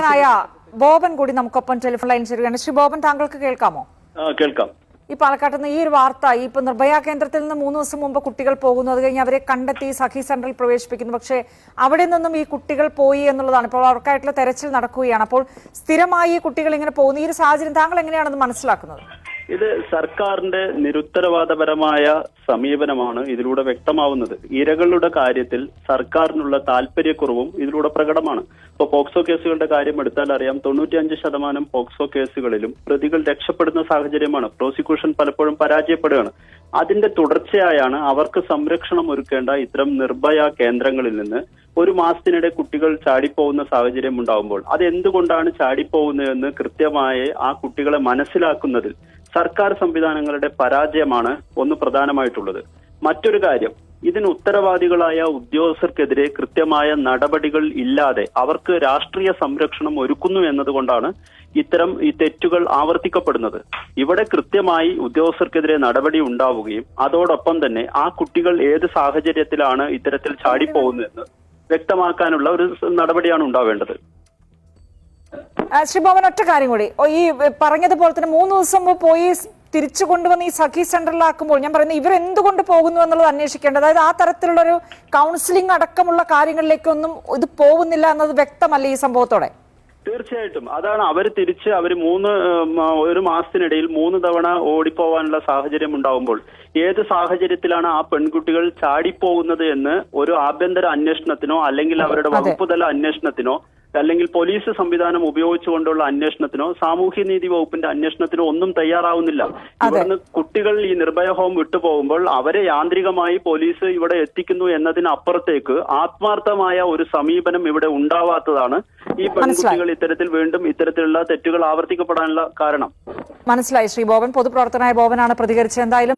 ായ ബോബൻ കൂടി നമുക്കൊപ്പം ടെലിഫോൺ ലൈൻ ചേരുകയാണ്. ശ്രീ ബോബൻ താങ്കൾക്ക് കേൾക്കാമോ? കേൾക്കാം. ഈ പാലക്കാട്ട് നിന്ന് ഈ ഒരു വാർത്ത ഈ ഇപ്പൊ നിർഭയ കേന്ദ്രത്തിൽ നിന്ന് മൂന്ന് ദിവസം മുമ്പ് കുട്ടികൾ പോകുന്നു. അത് കഴിഞ്ഞ് അവരെ കണ്ടെത്തി സഖി സെന്ററിൽ പ്രവേശിപ്പിക്കുന്നു. പക്ഷേ അവിടെ നിന്നും ഈ കുട്ടികൾ പോയി എന്നുള്ളതാണ്. ഇപ്പോൾ അവർക്കായിട്ടുള്ള തെരച്ചിൽ നടക്കുകയാണ്. അപ്പോൾ സ്ഥിരമായി ഈ കുട്ടികൾ ഇങ്ങനെ പോകുന്നു. ഈ ഒരു സാഹചര്യം താങ്കൾ എങ്ങനെയാണെന്ന് മനസ്സിലാക്കുന്നത്? ഇത് സർക്കാരിന്റെ നിരുത്തരവാദപരമായ സമീപനമാണ് ഇതിലൂടെ വ്യക്തമാവുന്നത്. ഇരകളുടെ കാര്യത്തിൽ സർക്കാരിനുള്ള താല്പര്യക്കുറവും ഇതിലൂടെ പ്രകടമാണ്. ഇപ്പൊ പോക്സോ കേസുകളുടെ കാര്യം എടുത്താൽ അറിയാം തൊണ്ണൂറ്റിയഞ്ച് ശതമാനം പോക്സോ കേസുകളിലും പ്രതികൾ രക്ഷപ്പെടുന്ന സാഹചര്യമാണ്. പ്രോസിക്യൂഷൻ പലപ്പോഴും പരാജയപ്പെടുകയാണ്. അതിന്റെ തുടർച്ചയായാണ് അവർക്ക് സംരക്ഷണം ഒരുക്കേണ്ട ഇത്തരം നിർഭയ കേന്ദ്രങ്ങളിൽ നിന്ന് ഒരു മാസത്തിനിടെ കുട്ടികൾ ചാടിപ്പോകുന്ന സാഹചര്യം ഉണ്ടാവുമ്പോൾ. അത് എന്തുകൊണ്ടാണ് ചാടിപ്പോകുന്നതെന്ന് കൃത്യമായി ആ കുട്ടികളെ മനസ്സിലാക്കുന്നതിൽ സർക്കാർ സംവിധാനങ്ങളുടെ പരാജയമാണ് ഒന്ന് പ്രധാനമായിട്ടുള്ളത്. മറ്റൊരു കാര്യം ഇതിന് ഉത്തരവാദികളായ ഉദ്യോഗസ്ഥർക്കെതിരെ കൃത്യമായ നടപടികൾ ഇല്ലാതെ അവർക്ക് രാഷ്ട്രീയ സംരക്ഷണം ഒരുക്കുന്നു എന്നതുകൊണ്ടാണ് ഇത്തരം ഈ തെറ്റുകൾ ആവർത്തിക്കപ്പെടുന്നത്. ഇവിടെ കൃത്യമായി ഉദ്യോഗസ്ഥർക്കെതിരെ നടപടി ഉണ്ടാവുകയും അതോടൊപ്പം തന്നെ ആ കുട്ടികൾ ഏത് സാഹചര്യത്തിലാണ് ഇത്തരത്തിൽ ചാടിപ്പോകുന്നതെന്ന് വ്യക്തമാക്കാനുള്ള ഒരു നടപടിയാണ് ഉണ്ടാവേണ്ടത്. ശ്രീ ഭവൻ ഒറ്റ കാര്യം കൂടി. ഈ പറഞ്ഞതുപോലെ തന്നെ മൂന്ന് ദിവസം മുമ്പ് പോയി തിരിച്ചു കൊണ്ടുവന്ന് ഈ സഖി സെന്ററിലാക്കുമ്പോൾ ഞാൻ പറയുന്നത് ഇവർ എന്തുകൊണ്ട് പോകുന്നു എന്നുള്ളത് അന്വേഷിക്കേണ്ടത്. അതായത് ആ തരത്തിലുള്ള ഒരു കൗൺസിലിംഗ് അടക്കമുള്ള കാര്യങ്ങളിലേക്കൊന്നും ഇത് പോകുന്നില്ല എന്നത് വ്യക്തമല്ല ഈ സംഭവത്തോടെ? തീർച്ചയായിട്ടും. അതാണ് അവർ തിരിച്ച് അവർ മൂന്ന് ഒരു മാസത്തിനിടയിൽ മൂന്ന് തവണ ഓടിപ്പോവാനുള്ള സാഹചര്യം ഉണ്ടാവുമ്പോൾ ഏത് സാഹചര്യത്തിലാണ് ആ പെൺകുട്ടികൾ ചാടിപ്പോകുന്നത് എന്ന് ഒരു ആഭ്യന്തര അന്വേഷണത്തിനോ അല്ലെങ്കിൽ അവരുടെ വകുപ്പുതല അന്വേഷണത്തിനോ അല്ലെങ്കിൽ പോലീസ് സംവിധാനം ഉപയോഗിച്ചുകൊണ്ടുള്ള അന്വേഷണത്തിനോ സാമൂഹ്യനീതി വകുപ്പിന്റെ അന്വേഷണത്തിനോ ഒന്നും തയ്യാറാവുന്നില്ല. ഇവിടുന്ന് കുട്ടികൾ ഈ നിർഭയ ഹോം വിട്ടുപോകുമ്പോൾ അവരെ യാന്ത്രികമായി പോലീസ് ഇവിടെ എത്തിക്കുന്നു എന്നതിനപ്പുറത്തേക്ക് ആത്മാർത്ഥമായ ഒരു സമീപനം ഇവിടെ ഉണ്ടാവാത്തതാണ് ഈ പെൺകുട്ടികൾ ഇത്തരത്തിൽ വീണ്ടും ഇത്തരത്തിലുള്ള തെറ്റുകൾ ആവർത്തിക്കപ്പെടാനുള്ള കാരണം. മനസ്സിലായി. ശ്രീ ബോബൻ പൊതുപ്രവർത്തനായ ബോബനാണ് പ്രതികരിച്ചത്. എന്തായാലും